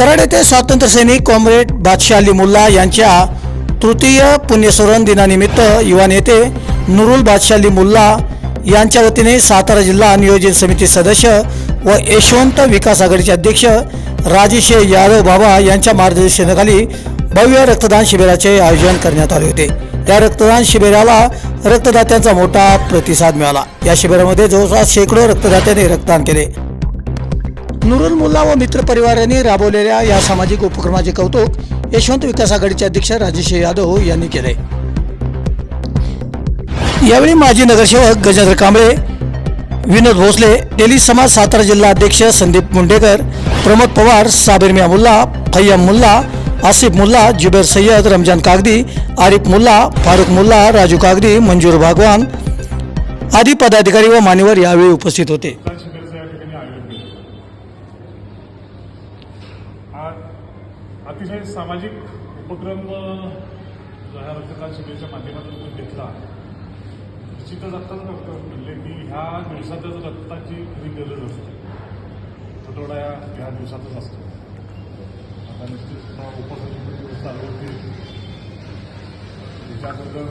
कराड येथे स्वातंत्र्यसैनिक कॉम्रेड बादशाह अली मुल्ला यांच्या तृतीय पुण्यस्मरण दिनानिमित्त युवा नेते नुरुल बादशाह अली मुल्ला यांच्या वतीने सातारा जिल्हा नियोजन समिती सदस्य व यशवंत विकास आघाडीचे अध्यक्ष राजेश यादव बाबा यांच्या मार्गदर्शनाखाली भव्य रक्तदान शिबिराचे आयोजन करण्यात आले होते. या रक्तदान शिबिराला रक्तदात्यांचा मोठा प्रतिसाद मिळाला. या शिबिरामध्ये जवळपास शेकडो रक्तदात्यांनी रक्तदान केले. नुरुल मुल्ला व मित्र परिवारांनी राबवलेल्या या सामाजिक उपक्रमाचे कौतुक यशवंत विकास आघाडीचे अध्यक्ष राजेश यादव यांनी केले. यावेळी माजी नगरसेवक गजेंद्र कांबळे विनोद भोसले डेली समाज सातारा जिल्हा अध्यक्ष संदीप मुंडेकर प्रमोद पवार साबिर मिया मुल्ला फय्यम मुल्ला आसिफ मुल्ला जुबेर सय्यद रमजान कागदी आरिफ मुल्ला फारुख मुल्ला राजू कागदी मंजूर भागवान आदी पदाधिकारी व मान्यवर यावेळी उपस्थित होते रक्तदान शिबिराचं या ठिकाणी आयोजन केलं हा अतिशय सामाजिक उपक्रम ह्या रक्तदान शिबिराच्या माध्यमातून तुम्ही घेतला. निश्चितच आत्ताच डॉक्टर म्हणले की ह्या दिवसातच रक्ताची खरी गरज असते. तुटवडा या ह्या दिवसातच असतो. आता निश्चित उपक्रम दिवस चालू होतील त्याच्याबद्दल